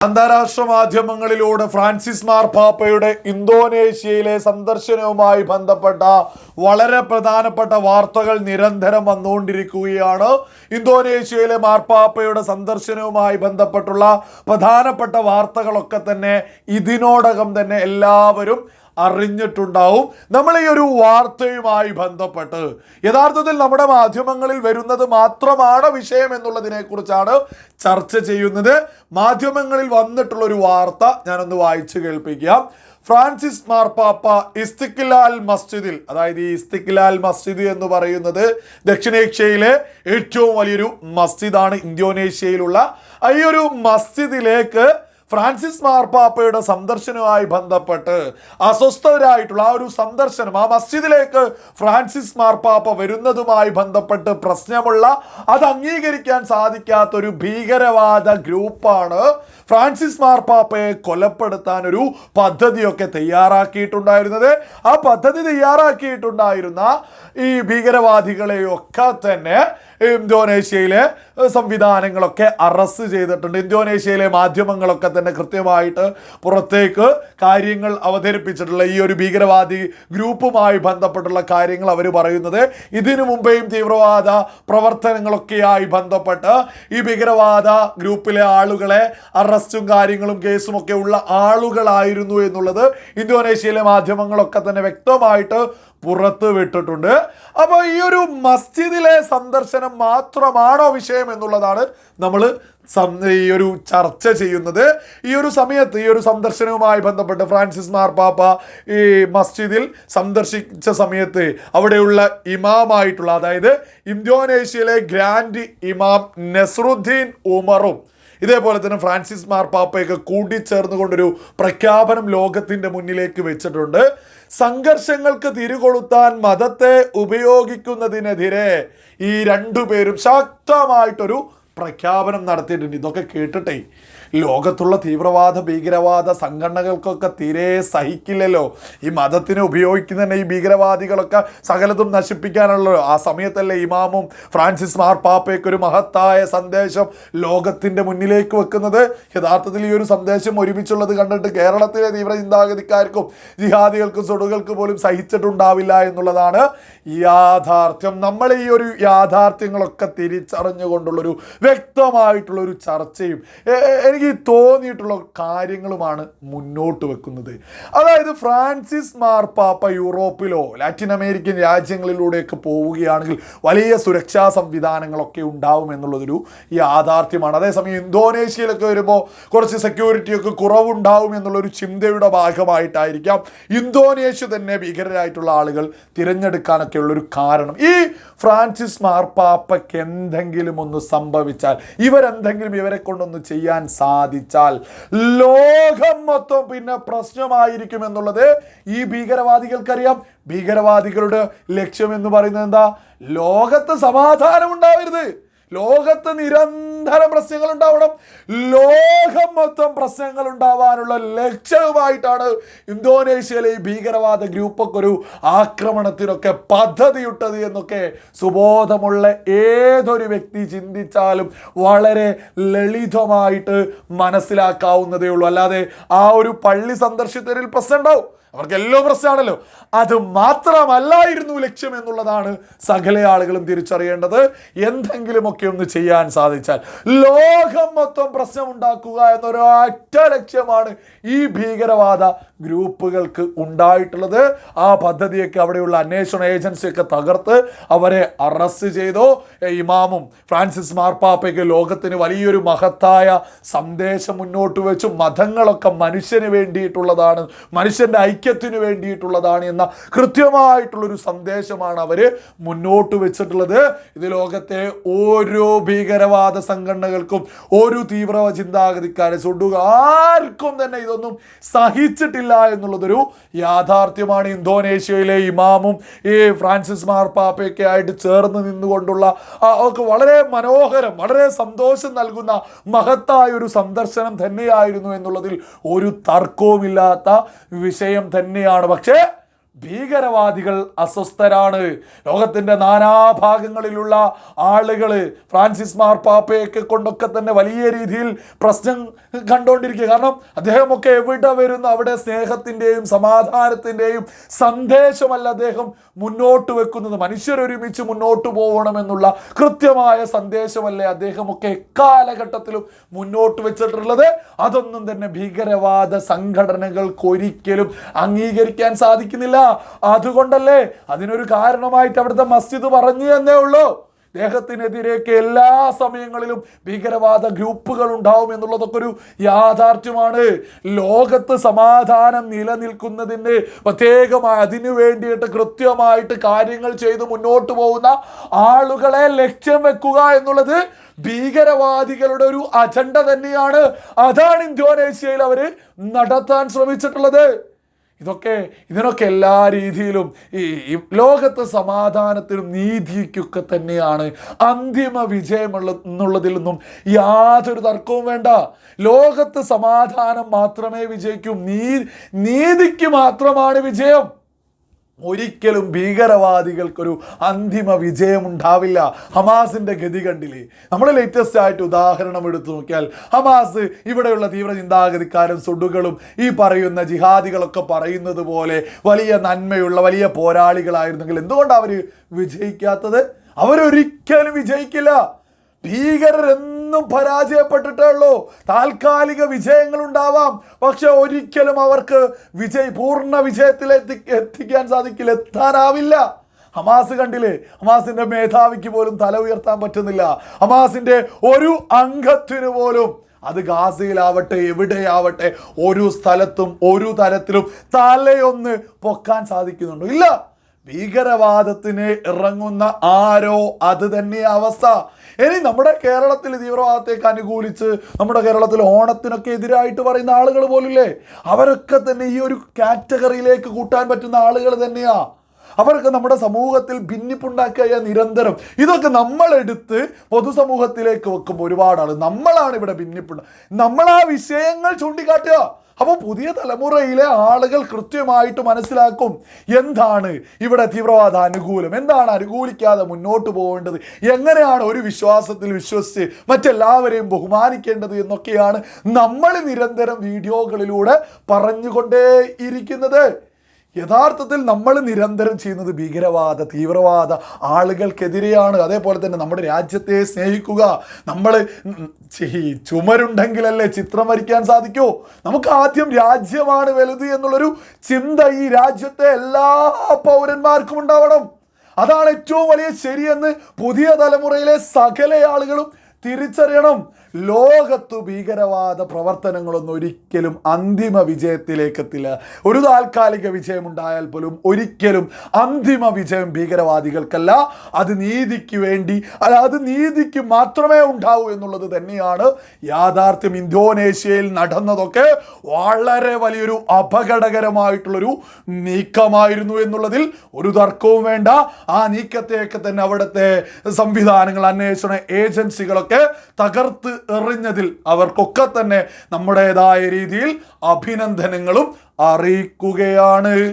അന്താരാഷ്ട്ര മാധ്യമങ്ങളിലൂടെ ഫ്രാൻസിസ് മാർപ്പാപ്പയുടെ ഇന്തോനേഷ്യയിലെ സന്ദർശനവുമായി ബന്ധപ്പെട്ട വളരെ പ്രധാനപ്പെട്ട വാർത്തകൾ നിരന്തരം വന്നുകൊണ്ടിരിക്കുകയാണ്. ഇന്തോനേഷ്യയിലെ മാർപ്പാപ്പയുടെ സന്ദർശനവുമായി ബന്ധപ്പെട്ടുള്ള പ്രധാനപ്പെട്ട വാർത്തകളൊക്കെ തന്നെ ഇതിനോടകം തന്നെ എല്ലാവരും അറിഞ്ഞിട്ടുണ്ടാവും. നമ്മൾ ഈ ഒരു വാർത്തയുമായി ബന്ധപ്പെട്ട് യഥാർത്ഥത്തിൽ നമ്മുടെ മാധ്യമങ്ങളിൽ വരുന്നത് മാത്രമാണ് വിഷയം എന്നുള്ളതിനെ കുറിച്ചാണ് ചർച്ച ചെയ്യുന്നത്. മാധ്യമങ്ങളിൽ വന്നിട്ടുള്ള ഒരു വാർത്ത ഞാനൊന്ന് വായിച്ചു കേൾപ്പിക്കാം. ഫ്രാൻസിസ് മാർപ്പാപ്പ ഇസ്തിക്ലാൽ മസ്ജിദിൽ അതായത് ഈ ഇസ്തിക്ലാൽ മസ്ജിദ് എന്ന് പറയുന്നത് ദക്ഷിണേഷ്യയിലെ ഏറ്റവും വലിയൊരു മസ്ജിദാണ് ഇന്തോനേഷ്യയിലുള്ള. ഈ ഒരു മസ്ജിദിലേക്ക് ഫ്രാൻസിസ് മാർപ്പാപ്പയുടെ സന്ദർശനവുമായി ബന്ധപ്പെട്ട് അസ്വസ്ഥരായിട്ടുള്ള ആ ഒരു സന്ദർശനം ആ മസ്ജിദിലേക്ക് ഫ്രാൻസിസ് മാർപ്പാപ്പ വരുന്നതുമായി ബന്ധപ്പെട്ട് പ്രശ്നമുള്ള അത് അംഗീകരിക്കാൻ സാധിക്കാത്തൊരു ഭീകരവാദ ഗ്രൂപ്പാണ് ഫ്രാൻസിസ് മാർപ്പാപ്പയെ കൊലപ്പെടുത്താൻ ഒരു പദ്ധതിയൊക്കെ തയ്യാറാക്കിയിട്ടുണ്ടായിരുന്നത്. ആ പദ്ധതി തയ്യാറാക്കിയിട്ടുണ്ടായിരുന്ന ഈ ഭീകരവാദികളെയൊക്കെ തന്നെ ഇന്തോനേഷ്യയിലെ സംവിധാനങ്ങളൊക്കെ അറസ്റ്റ് ചെയ്തിട്ടുണ്ട്. ഇന്തോനേഷ്യയിലെ മാധ്യമങ്ങളൊക്കെ തന്നെ കൃത്യമായിട്ട് പുറത്തേക്ക് കാര്യങ്ങൾ അവതരിപ്പിച്ചിട്ടുള്ള ഈ ഒരു ഭീകരവാദി ഗ്രൂപ്പുമായി ബന്ധപ്പെട്ടുള്ള കാര്യങ്ങൾ അവർ പറയുന്നത്. ഇതിനു മുമ്പേയും തീവ്രവാദ പ്രവർത്തനങ്ങളൊക്കെയായി ബന്ധപ്പെട്ട് ഈ ഭീകരവാദ ഗ്രൂപ്പിലെ ആളുകളെ അറസ്റ്റും കാര്യങ്ങളും കേസും ഒക്കെ ഉള്ള ആളുകളായിരുന്നു എന്നുള്ളത് ഇന്തോനേഷ്യയിലെ മാധ്യമങ്ങളൊക്കെ തന്നെ വ്യക്തമായിട്ട് പുറത്ത് വിട്ടിട്ടുണ്ട്. അപ്പോൾ ഈ ഒരു മസ്ജിദിലെ സന്ദർശനം മാത്രമാണോ വിഷയം എന്നുള്ളതാണ് നമ്മൾ ഈ ഒരു ചർച്ച ചെയ്യുന്നത്. ഈ ഒരു സമയത്ത് ഈ ഒരു സന്ദർശനവുമായി ബന്ധപ്പെട്ട് ഫ്രാൻസിസ് മാർപ്പാപ്പ ഈ മസ്ജിദിൽ സന്ദർശിച്ച സമയത്ത് അവിടെയുള്ള ഇമാമായിട്ടുള്ള അതായത് ഇന്തോനേഷ്യയിലെ ഗ്രാൻഡ് ഇമാം നസറുദ്ദീൻ ഉമറും ഇതേപോലെ തന്നെ ഫ്രാൻസിസ് മാർപ്പാപ്പയൊക്കെ കൂട്ടിച്ചേർന്നുകൊണ്ടൊരു പ്രഖ്യാപനം ലോകത്തിന്റെ മുന്നിലേക്ക് വെച്ചിട്ടുണ്ട്. സംഘർഷങ്ങൾക്ക് തിരികൊളുത്താൻ മതത്തെ ഉപയോഗിക്കുന്നതിനെതിരെ ഈ രണ്ടുപേരും ശക്തമായിട്ടൊരു പ്രഖ്യാപനം നടത്തിയിട്ടുണ്ട്. ഇതൊക്കെ കേട്ടിട്ടേ ലോകത്തുള്ള തീവ്രവാദ ഭീകരവാദ സംഘടനകൾക്കൊക്കെ തീരെ സഹിക്കില്ലല്ലോ. ഈ മതത്തിനെ ഉപയോഗിക്കുന്ന ഈ ഭീകരവാദികളൊക്കെ സകലതും നശിപ്പിക്കാനുള്ളല്ലോ ആ സമയത്തല്ലേ ഇമാമും ഫ്രാൻസിസ് മാർപ്പാപ്പയ്ക്ക് ഒരു മഹത്തായ സന്ദേശം ലോകത്തിന്റെ മുന്നിലേക്ക് വെക്കുന്നത്. യഥാർത്ഥത്തിൽ ഈ ഒരു സന്ദേശം ഒരുമിച്ചുള്ളത് കണ്ടിട്ട് കേരളത്തിലെ തീവ്ര ചിന്താഗതിക്കാർക്കും ജിഹാദികൾക്കും സുടുകൾക്ക് പോലും സഹിച്ചിട്ടുണ്ടാവില്ല എന്നുള്ളതാണ് യാഥാർത്ഥ്യം. നമ്മൾ ഈ ഒരു യാഥാർത്ഥ്യങ്ങളൊക്കെ തിരിച്ചറിഞ്ഞുകൊണ്ടുള്ളൊരു വ്യക്തമായിട്ടുള്ളൊരു ചർച്ചയും എ- എ- എനിക്ക് തോന്നിയിട്ടുള്ള കാര്യങ്ങളുമാണ് മുന്നോട്ട് വെക്കുന്നത്. അതായത് ഫ്രാൻസിസ് മാർപ്പാപ്പ യൂറോപ്പിലോ ലാറ്റിൻ അമേരിക്കൻ രാജ്യങ്ങളിലൂടെയൊക്കെ പോവുകയാണെങ്കിൽ വലിയ സുരക്ഷാ സംവിധാനങ്ങളൊക്കെ ഉണ്ടാവും എന്നുള്ളതൊരു യാഥാർത്ഥ്യമാണ്. അതേസമയം ഇന്തോനേഷ്യയിലൊക്കെ വരുമ്പോൾ കുറച്ച് സെക്യൂരിറ്റിയൊക്കെ കുറവുണ്ടാവും എന്നുള്ളൊരു ചിന്തയുടെ ഭാഗമായിട്ടായിരിക്കാം ഇന്തോനേഷ്യ തന്നെ ഭീകരരായിട്ടുള്ള ആളുകൾ തിരഞ്ഞെടുക്കാനൊക്കെ ഉള്ളൊരു കാരണം. ഈ ഫ്രാൻസിസ് മാർപ്പാപ്പയ്ക്ക് എന്തെങ്കിലും ഒന്ന് സംഭവിച്ചാൽ ഇവരെന്തെങ്കിലും ഇവരെ കൊണ്ടൊന്ന് ചെയ്യാൻ സാധിച്ചാൽ ലോകം മൊത്തം പിന്നെ പ്രശ്നമായിരിക്കും എന്നുള്ളത് ഈ ഭീകരവാദികൾക്കറിയാം. ഭീകരവാദികളുടെ ലക്ഷ്യം എന്ന് പറയുന്നത് എന്താ? ലോകത്ത് സമാധാനം ഉണ്ടാവരുത്. ലോകത്ത് നിരന്തരം പ്രശ്നങ്ങൾ ഉണ്ടാവണം. ലോകം മൊത്തം പ്രശ്നങ്ങൾ ഉണ്ടാവാനുള്ള ലക്ഷ്യവുമായിട്ടാണ് ഇന്തോനേഷ്യയിലെ ഈ ഭീകരവാദ ഗ്രൂപ്പൊക്കെ ഒരു ആക്രമണത്തിനൊക്കെ പദ്ധതിയിട്ടത് എന്നൊക്കെ സുബോധമുള്ള ഏതൊരു വ്യക്തി ചിന്തിച്ചാലും വളരെ ലളിതമായിട്ട് മനസ്സിലാക്കാവുന്നതേ ഉള്ളൂ. അല്ലാതെ ആ ഒരു പള്ളി സന്ദർശിച്ചതിൽ പ്രശ്നം ഉണ്ടാവും. അവർക്ക് എല്ലോ പ്രശ്നമാണല്ലോ അത് മാത്രമല്ലായിരുന്നു ലക്ഷ്യം എന്നുള്ളതാണ് സകല ആളുകളും തിരിച്ചറിയേണ്ടത്. എന്തെങ്കിലുമൊക്കെ ഒന്ന് ചെയ്യാൻ സാധിച്ചാൽ ലോകം മൊത്തം പ്രശ്നം ഉണ്ടാക്കുക എന്നൊരൊറ്റ ലക്ഷ്യമാണ് ഈ ഭീകരവാദ ഗ്രൂപ്പുകൾക്ക് ഉണ്ടായിട്ടുള്ളത്. ആ പദ്ധതിയൊക്കെ അവിടെയുള്ള അന്വേഷണ ഏജൻസിയൊക്കെ തകർത്ത് അവരെ അറസ്റ്റ് ചെയ്തു. ഇമാമും ഫ്രാൻസിസ് മാർപ്പാപ്പയ്ക്ക് ലോകത്തിന് വലിയൊരു മഹത്തായ സന്ദേശം മുന്നോട്ട് വെച്ചു. മതങ്ങളൊക്കെ മനുഷ്യന് വേണ്ടിയിട്ടുള്ളതാണ് മനുഷ്യന്റെ ഐക്യത്തിന് വേണ്ടിയിട്ടുള്ളതാണ് എന്ന കൃത്യമായിട്ടുള്ളൊരു സന്ദേശമാണ് അവർ മുന്നോട്ട് വെച്ചിട്ടുള്ളത്. ഇത് ലോകത്തെ ഓരോ ഭീകരവാദ സംഘടനകൾക്കും ഒരു തീവ്ര ചിന്താഗതിക്കാരെ സുഡുക ആർക്കും തന്നെ ഇതൊന്നും സഹിച്ചിട്ടില്ല എന്നുള്ളതൊരു യാഥാർത്ഥ്യമാണ് ഇന്തോനേഷ്യയിലെ ഇമാമും ഈ ഫ്രാൻസിസ് മാർപ്പാപ്പയൊക്കെ ആയിട്ട് ചേർന്ന് നിന്നുകൊണ്ടുള്ള ഒക്കെ വളരെ മനോഹരം വളരെ സന്തോഷം നൽകുന്ന മഹത്തായ ഒരു സന്ദർശനം തന്നെയായിരുന്നു എന്നുള്ളതിൽ ഒരു തർക്കവുമില്ലാത്ത വിഷയം തന്നെയാണ്. പക്ഷേ ഭീകരവാദികൾ അസ്വസ്ഥരാണ്. ലോകത്തിന്റെ നാനാഭാഗങ്ങളിലുള്ള ആളുകൾ ഫ്രാൻസിസ് മാർപ്പാപ്പയൊക്കെ കൊണ്ടൊക്കെ തന്നെ വലിയ രീതിയിൽ പ്രശ്നം കണ്ടുകൊണ്ടിരിക്കുക കാരണം അദ്ദേഹമൊക്കെ എവിടെ വരുന്ന? അവിടെ സ്നേഹത്തിന്റെയും സമാധാനത്തിന്റെയും സന്ദേശമല്ല അദ്ദേഹം മുന്നോട്ട് വെക്കുന്നത്. മനുഷ്യരൊരുമിച്ച് മുന്നോട്ട് പോകണമെന്നുള്ള കൃത്യമായ സന്ദേശമല്ലേ അദ്ദേഹമൊക്കെ എക്കാലഘട്ടത്തിലും മുന്നോട്ട് വെച്ചിട്ടുള്ളത്? അതൊന്നും തന്നെ ഭീകരവാദ സംഘടനകൾക്ക് ഒരിക്കലും അംഗീകരിക്കാൻ സാധിക്കുന്നില്ല. അതുകൊണ്ടല്ലേ അതിനൊരു കാരണമായിട്ട് അവിടുത്തെ മസ്ജിദ് പറഞ്ഞു എന്നേ ഉള്ളൂ. ദേഹത്തിനെതിരെയൊക്കെ എല്ലാ സമയങ്ങളിലും ഭീകരവാദ ഗ്രൂപ്പുകൾ ഉണ്ടാവും എന്നുള്ളതൊക്കെ ഒരു യാഥാർത്ഥ്യമാണ്. ലോകത്ത് സമാധാനം നിലനിൽക്കുന്നതിന് പ്രത്യേകമായി അതിനു വേണ്ടിയിട്ട് കൃത്യമായിട്ട് കാര്യങ്ങൾ ചെയ്ത് മുന്നോട്ട് പോകുന്ന ആളുകളെ ലക്ഷ്യം വെക്കുക എന്നുള്ളത് ഭീകരവാദികളുടെ ഒരു അജണ്ട തന്നെയാണ്. അതാണ് ഇന്തോനേഷ്യയിൽ അവർ നടത്താൻ ശ്രമിച്ചിട്ടുള്ളത്. ഇതൊക്കെ ഇതിനൊക്കെ എല്ലാ രീതിയിലും ഈ ലോകത്ത് സമാധാനത്തിനും നീതിക്കൊക്കെ തന്നെയാണ് അന്തിമ വിജയമുള്ള എന്നുള്ളതിൽ നിന്നും യാതൊരു തർക്കവും വേണ്ട. ലോകത്ത് സമാധാനം മാത്രമേ വിജയിക്കൂ. നീ നീതിക്ക് മാത്രമാണ് വിജയം. ഒരിക്കലും ഭീകരവാദികൾക്കൊരു അന്തിമ വിജയമുണ്ടാവില്ല. ഹമാസിന്റെ ഗതി കണ്ടില്ലേ? നമ്മൾ ലേറ്റസ്റ്റ് ആയിട്ട് ഉദാഹരണം എടുത്തു നോക്കിയാൽ ഹമാസ് ഇവിടെയുള്ള തീവ്ര ചിന്താഗതിക്കാരും സുഡുകളും ഈ പറയുന്ന ജിഹാദികളൊക്കെ പറയുന്നത് പോലെ വലിയ നന്മയുള്ള വലിയ പോരാളികളായിരുന്നെങ്കിൽ എന്തുകൊണ്ടാണ് അവർ വിജയിക്കാത്തത്? അവരൊരിക്കലും വിജയിക്കില്ല. ഭീകരർ എന്നും പരാജയപ്പെട്ടിട്ടേ ഉള്ളൂ താൽക്കാലിക വിജയങ്ങൾ ഉണ്ടാവാം പക്ഷെ ഒരിക്കലും അവർക്ക് വിജയ് പൂർണ വിജയത്തിൽ എത്തി എത്തിക്കാൻ സാധിക്കില്ല. എത്താനാവില്ല. ഹമാസ് കണ്ടില്ലേ? ഹമാസിന്റെ മേധാവിക്ക് പോലും തല ഉയർത്താൻ പറ്റുന്നില്ല. ഹമാസിന്റെ ഒരു അംഗത്തിന് പോലും അത് ഗാസയിലാവട്ടെ എവിടെയാവട്ടെ ഒരു സ്ഥലത്തും ഒരു തരത്തിലും തലയൊന്ന് പൊക്കാൻ സാധിക്കുന്നുണ്ടോ. ഇല്ല. ഭീകരവാദത്തിന് ഇറങ്ങുന്ന ആരോ അത് തന്നെ അവസ്ഥ. ഇനി നമ്മുടെ കേരളത്തിൽ തീവ്രവാദത്തേക്ക് അനുകൂലിച്ച് നമ്മുടെ കേരളത്തിൽ ഓണത്തിനൊക്കെ എതിരായിട്ട് പറയുന്ന ആളുകൾ പോലില്ലേ? അവരൊക്കെ തന്നെ ഈ ഒരു കാറ്റഗറിയിലേക്ക് കൂട്ടാൻ പറ്റുന്ന ആളുകൾ തന്നെയാ. അവർക്ക് നമ്മുടെ സമൂഹത്തിൽ ഭിന്നിപ്പുണ്ടാക്കിയ നിരന്തരം ഇതൊക്കെ നമ്മളെടുത്ത് പൊതുസമൂഹത്തിലേക്ക് വെക്കുമ്പോൾ ഒരുപാട് ആൾ നമ്മളാണ് ഇവിടെ ഭിന്നിപ്പുണ്ട നമ്മൾ ആ വിഷയങ്ങൾ ചൂണ്ടിക്കാട്ടുക. അപ്പോൾ പുതിയ തലമുറയിലെ ആളുകൾ കൃത്യമായിട്ട് മനസ്സിലാക്കും എന്താണ് ഇവിടെ തീവ്രവാദ അനുകൂലം. എന്താണ് അനുകൂലിക്കാതെ മുന്നോട്ട് പോകേണ്ടത്? എങ്ങനെയാണ് ഒരു വിശ്വാസത്തിൽ വിശ്വസിച്ച് മറ്റെല്ലാവരെയും ബഹുമാനിക്കേണ്ടത് എന്നൊക്കെയാണ് നമ്മൾ നിരന്തരം വീഡിയോകളിലൂടെ പറഞ്ഞുകൊണ്ടേ ഇരിക്കുന്നത് യഥാർത്ഥത്തിൽ നമ്മൾ നിരന്തരം ചെയ്യുന്നത് ഭീകരവാദ തീവ്രവാദ ആളുകൾക്കെതിരെയാണ്. അതേപോലെ തന്നെ നമ്മുടെ രാജ്യത്തെ സ്നേഹിക്കുക. നമ്മൾ ചുമരുണ്ടെങ്കിലല്ലേ ചിത്രം വരയ്ക്കാൻ സാധിക്കൂ? നമുക്ക് ആദ്യം രാജ്യമാണ് വലുത് എന്നുള്ളൊരു ചിന്ത ഈ രാജ്യത്തെ എല്ലാ പൗരന്മാർക്കും ഉണ്ടാവണം. അതാണ് ഏറ്റവും വലിയ ശരിയെന്ന് പുതിയ തലമുറയിലെ സകല ആളുകളും തിരിച്ചറിയണം. ലോകത്തു ഭീകരവാദ പ്രവർത്തനങ്ങളൊന്നും ഒരിക്കലും അന്തിമ വിജയത്തിലേക്ക് എത്തില്ല ഒരു താൽക്കാലിക വിജയമുണ്ടായാൽ പോലും ഒരിക്കലും അന്തിമ വിജയം ഭീകരവാദികൾക്കല്ല. അത് നീതിക്ക് വേണ്ടി അല്ല അത് നീതിക്ക് മാത്രമേ ഉണ്ടാവൂ എന്നുള്ളത് തന്നെയാണ് യാഥാർത്ഥ്യം. ഇന്തോനേഷ്യയിൽ നടന്നതൊക്കെ വളരെ വലിയൊരു അപകടകരമായിട്ടുള്ളൊരു നീക്കമായിരുന്നു എന്നുള്ളതിൽ ഒരു തർക്കവും വേണ്ട. ആ നീക്കത്തെയൊക്കെ തന്നെ അവിടുത്തെ സംവിധാനങ്ങൾ അന്വേഷണ ഏജൻസികളൊക്കെ തകർത്ത് എറിഞ്ഞതിൽ അവർക്കൊക്കെ തന്നെ നമ്മുടേതായ രീതിയിൽ അഭിനന്ദനങ്ങളും അറിയിക്കുകയാണ്.